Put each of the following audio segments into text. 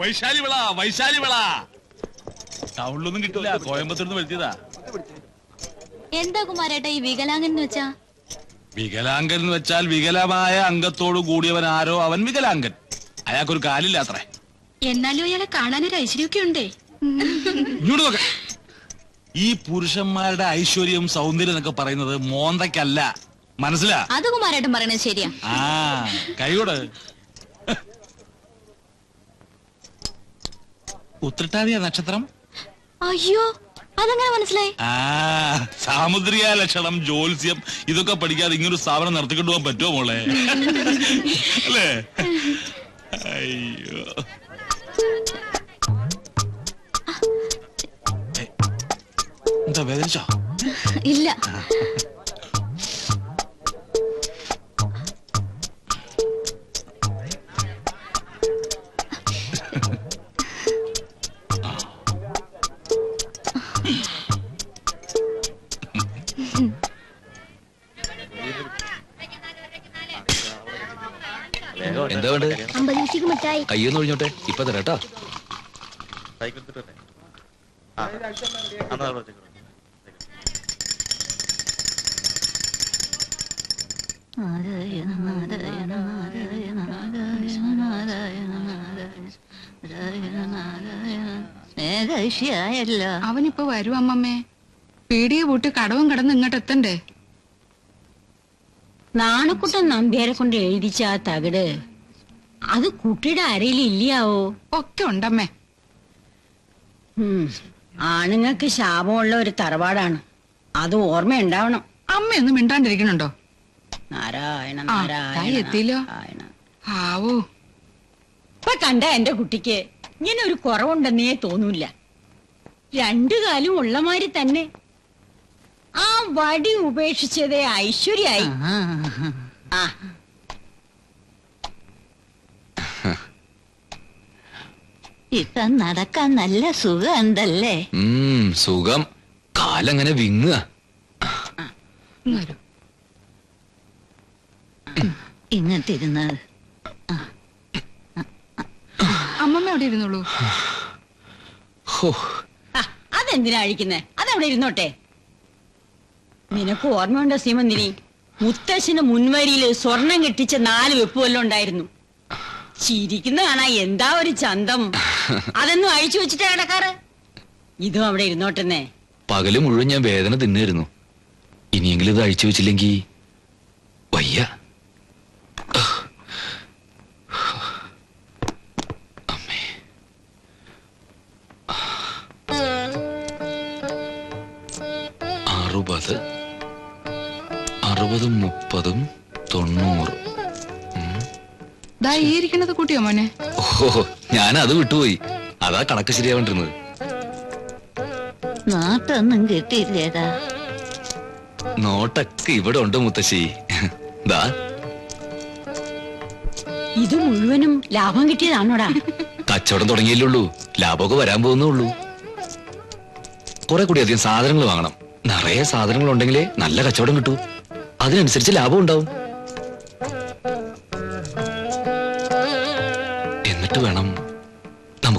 വൈശാലി വിള വൈശാലി വിള. ടൗണിലൊന്നും കിട്ടില്ല കോയമ്പത്തൂർ നിന്ന് വരുത്തിയതാ എന്താ കുമാരേട്ടാ ഈ വികലാംഗൻ എന്ന് വെച്ചാ? വികലാംഗൻ എന്ന് വെച്ചാൽ വികലമായ അംഗത്തോട് കൂടിയവൻ ആരോ? അവൻ വികലാംഗൻ. അയാൾക്കൊരു കാലില്ല അത്രേ. എന്നാലും അയാളെ കാണാനൊരു ഐശ്വര്യമൊക്കെ ഉണ്ടേ. ഇങ്ങോട്ട് നോക്ക. ഈ പുരുഷന്മാരുടെ ഐശ്വര്യം സൗന്ദര്യം എന്നൊക്കെ പറയുന്നത് മോന്തയ്ക്കല്ല. മനസ്സിലാ? അത് കുമാരേട്ടൻ പറയണത് ശരിയാ. ആ കൈയോട് ഉത്രട്ടാതിയ നക്ഷത്രം? അയ്യോ അതെങ്ങനെ മനസ്സിലായി? ആ സാമുദ്രിക ലക്ഷണം ജ്യോത്സ്യം ഇതൊക്കെ പഠിക്കാതെ ഇങ്ങനൊരു സ്ഥാപനം നടത്തിക്കൊണ്ടു പോകാൻ പറ്റുമോ മോളെ? അല്ലേ? അയ്യോ. എന്താ വേദനിച്ചോ? ഇല്ല. എന്താ വേണ്ടത്? മിഠായി. കയ്യൊന്ന് ഒഴിഞ്ഞോട്ടെ? ഇപ്പൊ തരാം കേട്ടോ. മേഘായിഷയായല്ലോ അവനിപ്പോ വരും അമ്മമ്മേ. പീടിയെ പൂട്ടി കടവും കടന്ന് ഇങ്ങോട്ട് എത്തണ്ടേ? നാണക്കുട്ടൻ നമ്പ്യാരെ കൊണ്ട് എഴുതിച്ച ആ തകിട് അത് കുട്ടിയുടെ അരയിൽ ഇല്ലയാവോ? ഒക്കെ ഉണ്ടമ്മേ. ആണുങ്ങൾക്ക് ശാപമുള്ള ഒരു തറവാടാണ്. അത് ഓർമ്മയുണ്ടാവണം. അമ്മയൊന്നും മിണ്ടാണ്ടിരിക്കണുണ്ടോ നാരായണ നാരായണ തായി എത്തിയല്ലോ. നാരായണ. ആവോ. ഇപ്പൊ കണ്ട എന്റെ കുട്ടിക്ക് ഇങ്ങനെ ഒരു കുറവുണ്ടെന്നേ തോന്നൂല രണ്ടു കാലും ഉള്ളമാരി തന്നെ. ആ വടി ഉപേക്ഷിച്ചതേ ഐശ്വര്യായി. ആ. ഇപ്പൊ നടക്കാൻ നല്ല സുഖം ഉണ്ടല്ലേ സുഖം. കാലങ്ങനെ വിങ്ങുക. ഇങ്ങ് വരൂ. ഇങ്ങത്തിരുന്നത് അമ്മമ്മ അവിടെ ഇരുന്നുള്ളൂ അതെന്തിനാ അഴിക്കുന്നേ? അതവിടെ ഇരുന്നോട്ടെ. നിനക്ക് ഓർമ്മയുണ്ടോ സീമന്തിനി മുത്തശ്ശിന് മുൻവരിയിൽ സ്വർണം കെട്ടിച്ച നാല് വെപ്പ് വല്ലതും ഉണ്ടായിരുന്നു. ചിരിക്കുന്ന കാണാ എന്താ ഒരു ചന്തം? അതൊന്നും അഴിച്ചു വെച്ചിട്ടാ കിടക്കാറ്? ഇതും അവിടെ ഇരുന്നോട്ടെന്നേ. പകൽ മുഴുവൻ ഞാൻ വേദന തിന്നായിരുന്നു ഇനിയെങ്കിലും ഇത് അഴിച്ചു വെച്ചില്ലെങ്കി വയ്യ. അമ്മേ. അറുപത്. അറുപതും മുപ്പതും തൊണ്ണൂറ്. ഇരിക്കണത് കൂട്ടിയോ മോനെ? ഓഹോ. ഞാൻ അത് വിട്ടുപോയി. അതാ കണക്ക് ശരിയാവേണ്ടിരുന്നത്. നാട്ടൊന്നും കിട്ടിയില്ലേടാ. നോട്ടൊക്കെ ഇവിടെ ഉണ്ട് മുത്തശ്ശി. ദാ. ഇത് മുഴുവനും ലാഭം കിട്ടിയതാണോടാ? കച്ചവടം തുടങ്ങിയല്ലേ ഉള്ളൂ. ലാഭമൊക്കെ വരാൻ പോകുന്നേ ഉള്ളൂ. കുറെ കൂടി അധികം സാധനങ്ങൾ വാങ്ങണം. നിറയെ സാധനങ്ങൾ ഉണ്ടെങ്കിലേ നല്ല കച്ചവടം കിട്ടൂ. അതിനനുസരിച്ച് ലാഭം ഉണ്ടാവും. എന്നിട്ട് വേണം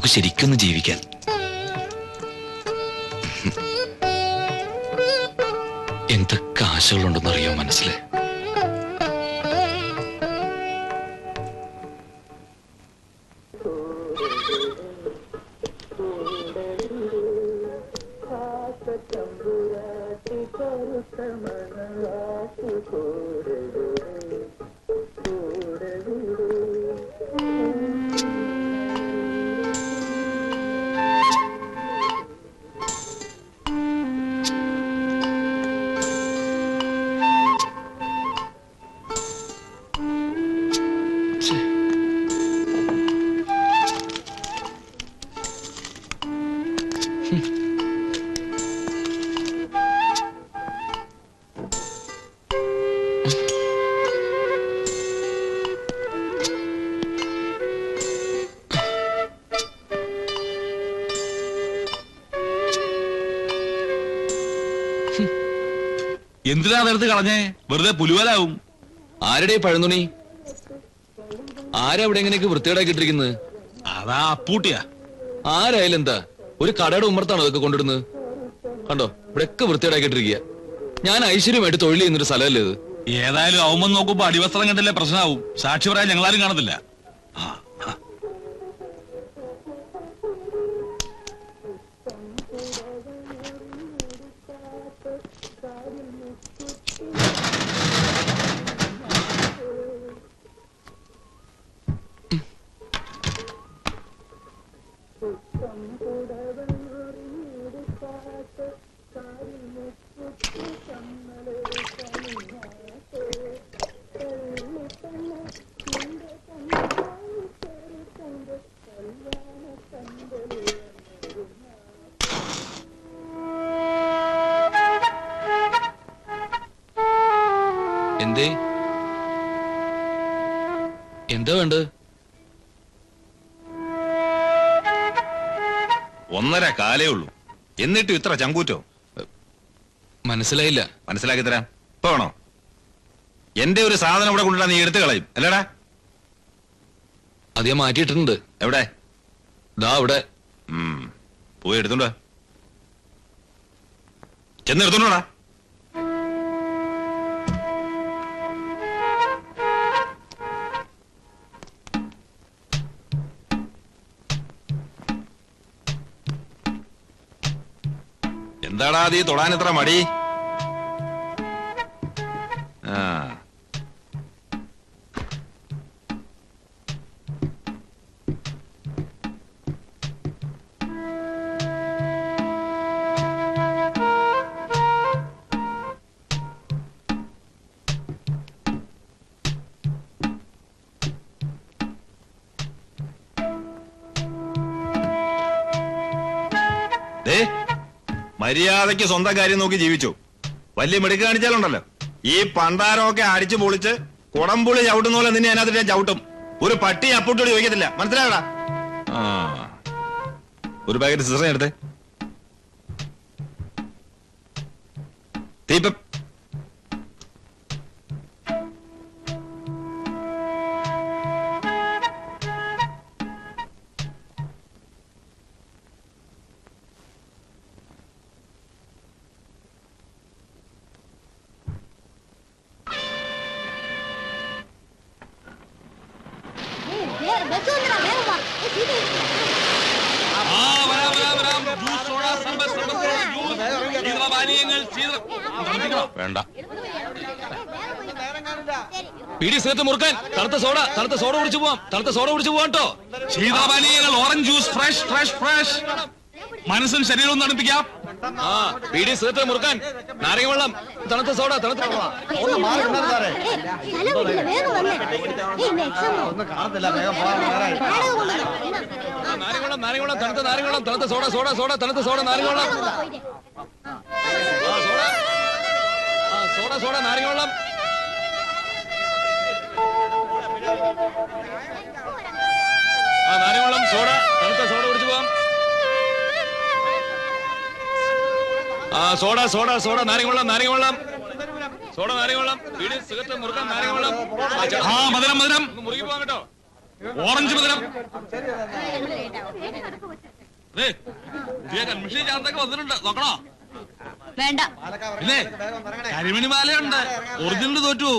നമുക്ക് ശരിക്കൊന്ന് ജീവിക്കാൻ. എന്തൊക്കെ ആശകളുണ്ടെന്ന് അറിയോ എന്തിനാ അതെടുത്ത് കളഞ്ഞേ? വെറുതെ പുലുവലാവും. ആരുടെ പഴന്തുണി ആരാ ഇവിടെ എങ്ങനെയൊക്കെ വൃത്തികേടാക്കിട്ടിരിക്കുന്നത് അതാ അപ്പൂട്ടിയാ. ആരായാലും എന്താ? ഒരു കടയുടെ ഉമ്മർത്താണ് അതൊക്കെ കൊണ്ടിടുന്നത് കണ്ടോ? ഇവിടെയൊക്കെ വൃത്തിയേടാക്കിട്ടിരിക്കുക ഞാൻ ഐശ്വര്യമായിട്ട് തൊഴിൽ ചെയ്യുന്നൊരു സ്ഥലമല്ലേ ഇത്? ഏതായാലും അവമ്മ നോക്കുമ്പോ അടിവസ്ത്രം കണ്ടല്ലേ പ്രശ്നമാവും സാക്ഷി പറയാൻ ഞങ്ങളാരും കാണത്തില്ല. വേണ്ടത്? ഒന്നര കാലേ ഉള്ളൂ. എന്നിട്ടും ഇത്ര ചങ്കൂറ്റോ? മനസ്സിലായില്ല. മനസ്സിലാക്കി തരാം ഇപ്പൊ വേണോ? എന്റെ ഒരു സാധനം ഇവിടെ കൊണ്ടുവരാൻ നീ എടുത്തു കളയും. അല്ലേടാ? അത് ഞാൻ മാറ്റിയിട്ടുണ്ട് എവിടെ? ദാ അവിടെ. ഉം. പോയി എടുത്തോണ്ടോ ചെന്ന് എടുത്തോണ്ടോടാ നീ തൊടാൻ എത്ര മടി? ആ. മര്യാദയ്ക്ക് സ്വന്തം കാര്യം നോക്കി ജീവിച്ചു. വലിയ മിടുക്ക് കാണിച്ചാലുണ്ടല്ലോ. ഈ പണ്ടാരമൊക്കെ അടിച്ചു പൊളിച്ച് കുടംപുളി ചവിട്ടുന്ന പോലെ നിന്നെ അതിനകത്ത് ഞാൻ ചവിട്ടും. ഒരു പട്ടി അപ്പൂട്ടോട് ചോദിക്കത്തില്ല. മനസ്സിലായടാ? ഒരു പാക്കറ്റ് സിസ്റ്റർ എടുത്തേ. തീപ്പ ജ്യൂസ്, സോഡ, സർബത്ത്, സർബത്ത്, ജ്യൂസ്, ശീതളപാനീയങ്ങൾ, ശീതള- തണുപ്പിക്കണോ? വേണ്ട. പീടി സിഗരറ്റ് മുറുക്കാൻ. തണുത്ത സോഡ തണുത്ത സോഡ കുടിച്ചു പോവാം. തണുത്ത സോഡ കുടിച്ചു പോവാം കേട്ടോ. Orange juice fresh fresh fresh. മനസ്സും ശരീരവും തണുപ്പിക്കാം. ആ പീടി സിഗരറ്റ് മുറുക്കാൻ. നാരങ്ങ വെള്ളം. തണുത്ത സോഡ തണുത്ത നാരങ്ങ വെള്ളം നാരങ്ങ വെള്ളം. തണുത്ത നാരങ്ങ വെള്ളം തണുത്ത സോഡ സോഡ സോഡ തണുത്ത സോഡ നാരങ്ങ വെള്ളം. ആ സോഡ. ആ സോഡ സോഡ നാരങ്ങ വെള്ളം. ആ സോഡ സോഡ സോഡ നാരങ്ങ വെള്ളം നാരങ്ങ വെള്ളം സോഡ നാരങ്ങ വെള്ളം പീടി സിഗരറ്റ് മുറുക്കാൻ നാരങ്ങ വെള്ളം ആ, മധുരം മധുരം. മുറുകി പോവാൻ കേട്ടോ. ഓറഞ്ച് മധുരം. കൺമിഷൻ ചാർത്തൊക്കെ വന്നിട്ടുണ്ട്. നോക്കണോ? വേണ്ട. ഇല്ലേ? കരിമണി മാലയുണ്ട്. ഒറിജിനൽ തോറ്റു.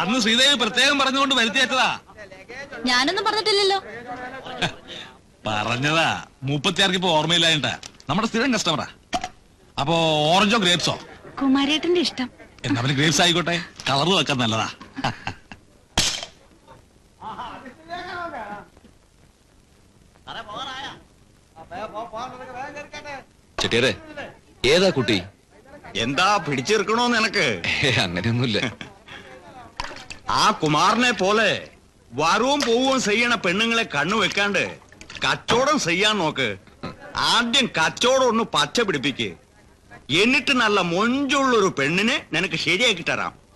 അന്ന് ശ്രീദേവി പ്രത്യേകം പറഞ്ഞുകൊണ്ട് വരുത്തി വെച്ചതാ ഞാനൊന്നും പറഞ്ഞിട്ടില്ലല്ലോ. പറഞ്ഞതാ. മൂപ്പത്തിയാർക്ക് ഇപ്പൊ ഓർമ്മയില്ലായിട്ടാ നമ്മുടെ സ്ഥിരം കസ്റ്റമറാ അപ്പോ ഓറഞ്ചോ ഗ്രേപ്സോ കുമാരേട്ടന്റെ ഇഷ്ടം. എന്നാ പിന്നെ ഗ്രേപ്സ് ആയിക്കോട്ടെ. കളറ് വെക്കാൻ നല്ലതാ. ചെട്ടിയറെ ഏതാ കുട്ടി? എന്താ പിടിച്ചെടുക്കണോ നിനക്ക് അങ്ങനെയൊന്നുമില്ല. ആ കുമാറിനെ പോലെ വരവും പോവുകയും ചെയ്യണ പെണ്ണുങ്ങളെ കണ്ണു വെക്കാണ്ട് കച്ചവടം ചെയ്യാൻ നോക്ക്. ആദ്യം കച്ചവടം ഒന്ന് പച്ച പിടിപ്പിക്ക്. എന്നിട്ട് നല്ല മൊഞ്ചുള്ളൊരു പെണ്ണിനെ നിനക്ക് ശരിയാക്കി തരാം.